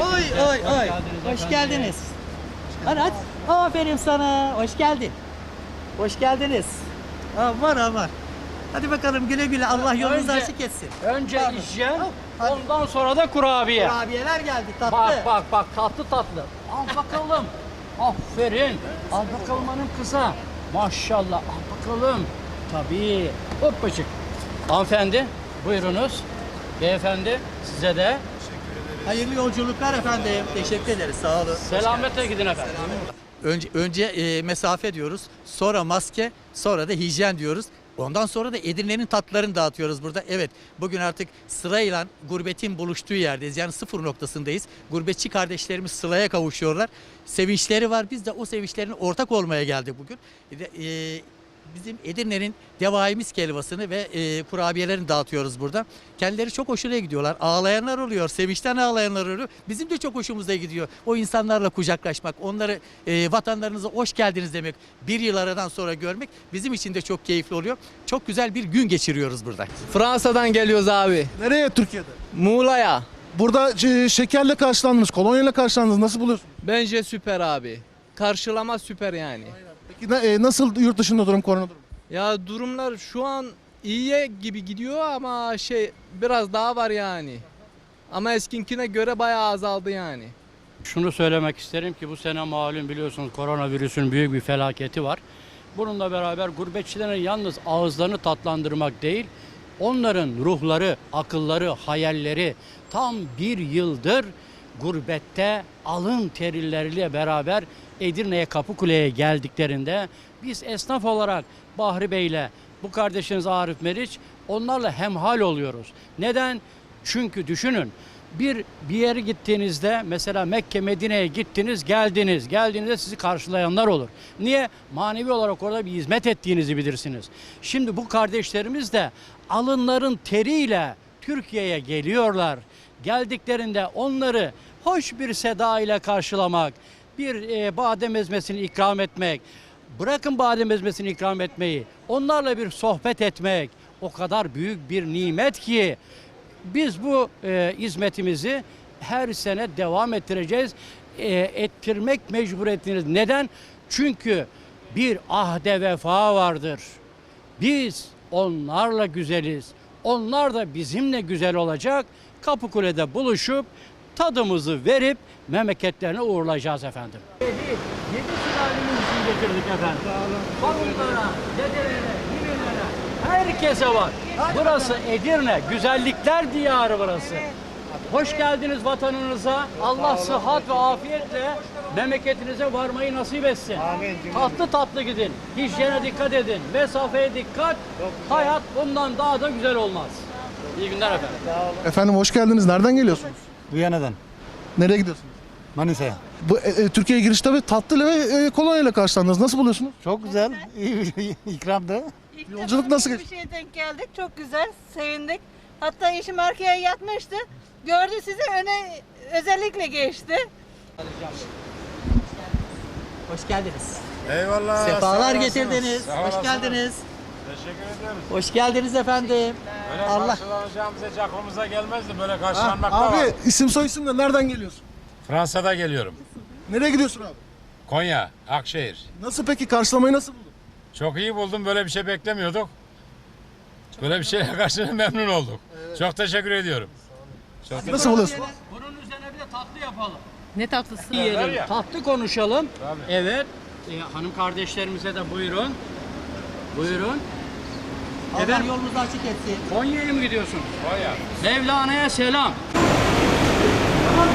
Oy oy oy. Hoş geldiniz. Hadi. Aferin sana. Hoş geldin. Hoş geldiniz. Aman aman. Hadi bakalım güle güle Allah yolunuzu Önce- açık etsin. Önce Pardon. hadi. ondan sonra da kurabiye. Kurabiyeler geldi tatlı. Bak bak bak tatlı tatlı. Al bakalım. Aferin. Al bakalım hanım kıza. Maşallah. Al bakalım. Tabii. Hoppacık. Hanımefendi buyurunuz. Beyefendi size de Hayırlı yolculuklar efendim. Teşekkür ederiz. Sağ olun. selametle gidin efendim. Önce, önce e, mesafe diyoruz. Sonra maske. Sonra da hijyen diyoruz. Ondan sonra da Edirne'nin tatlarını dağıtıyoruz burada. Evet bugün artık sırayla gurbetin buluştuğu yerdeyiz. Yani sıfır noktasındayız. Gurbetçi kardeşlerimiz sıraya kavuşuyorlar. Sevinçleri var. Biz de o sevinçlerine ortak olmaya geldik bugün. E, bizim Edirne'nin devaimiz helvasını ve e, kurabiyelerini dağıtıyoruz burada. Kendileri çok hoşuna gidiyorlar. Ağlayanlar oluyor, sevinçten ağlayanlar oluyor. Bizim de çok hoşumuza gidiyor. O insanlarla kucaklaşmak, onları e, vatanlarınıza hoş geldiniz demek, bir yıl aradan sonra görmek bizim için de çok keyifli oluyor. Çok güzel bir gün geçiriyoruz burada. Fransa'dan geliyoruz abi. Nereye Türkiye'de? Muğla'ya. Burada e, şekerle karşılandınız, kolonyayla karşılandınız. Nasıl buluyorsun? Bence süper abi. Karşılama süper yani. Peki na- e, nasıl yurt dışında durum, korona durum? Ya durumlar şu an iyiye gibi gidiyor ama şey biraz daha var yani. Ama eskinkine göre bayağı azaldı yani. Şunu söylemek isterim ki bu sene malum biliyorsunuz koronavirüsün büyük bir felaketi var. Bununla beraber gurbetçilerin yalnız ağızlarını tatlandırmak değil, onların ruhları, akılları, hayalleri tam bir yıldır gurbette alın terileriyle beraber Edirne'ye Kapıkule'ye geldiklerinde biz esnaf olarak Bahri Bey'le bu kardeşiniz Arif Meriç onlarla hemhal oluyoruz. Neden? Çünkü düşünün bir bir yere gittiğinizde mesela Mekke Medine'ye gittiniz geldiniz geldiğinizde sizi karşılayanlar olur. Niye? Manevi olarak orada bir hizmet ettiğinizi bilirsiniz. Şimdi bu kardeşlerimiz de alınların teriyle Türkiye'ye geliyorlar. Geldiklerinde onları hoş bir seda ile karşılamak, bir e, badem ezmesini ikram etmek, bırakın badem ezmesini ikram etmeyi, onlarla bir sohbet etmek o kadar büyük bir nimet ki biz bu e, hizmetimizi her sene devam ettireceğiz. E, ettirmek mecburiyetindeyiz. Neden? Çünkü bir ahde vefa vardır. Biz onlarla güzeliz. Onlar da bizimle güzel olacak. Kapıkule'de buluşup tadımızı verip memleketlerine uğurlayacağız efendim. Yedi, yedi sülalemiz için getirdik efendim. Torunlara, dedelere, ninelere, herkese var. Burası Edirne, güzellikler diyarı burası. Hoş geldiniz vatanınıza. Allah sıhhat ve afiyetle memleketinize varmayı nasip etsin. Tatlı tatlı gidin. Hijyene dikkat edin. Mesafeye dikkat. Hayat bundan daha da güzel olmaz. İyi günler efendim. Efendim hoş geldiniz. Nereden geliyorsunuz? Viyana'dan, Nereye gidiyorsunuz? Manisa'ya. Bu e, e, Türkiye'ye girişte ve tatlı ve e, kolonyayla karşılandınız. Nasıl buluyorsunuz? Çok güzel, iyi bir ikramdı. İlk Yolculuk nasıl böyle geçti? Bir şeye denk geldik. Çok güzel. Sevindik. Hatta eşim arkaya yatmıştı. Gördü sizi öne özellikle geçti. Hoş geldiniz. Eyvallah. Sefalar getirdiniz. Hoş geldiniz. Teşekkür ediyoruz. Hoş geldiniz efendim. Böyle Allah karşılanacağımız hiç aklımıza gelmezdi. Böyle karşılanmak da var. abi isim soy isim de nereden geliyorsun? Fransa'da geliyorum. Nereye gidiyorsun abi? Konya, Akşehir. Nasıl peki karşılamayı nasıl buldun? Çok iyi buldum. Böyle bir şey beklemiyorduk. Böyle bir şeyle karşı memnun olduk. Çok teşekkür ediyorum. Çok Nasıl buluyorsun? Bunun üzerine bir de tatlı yapalım. Ne tatlısı? Yiyelim, ya. tatlı konuşalım. Evet. E, hanım kardeşlerimize de buyurun. Buyurun. Allah yolumuzu açık etsin. Konya'ya mı gidiyorsun? Konya. Mevlana'ya selam. Tamam mı?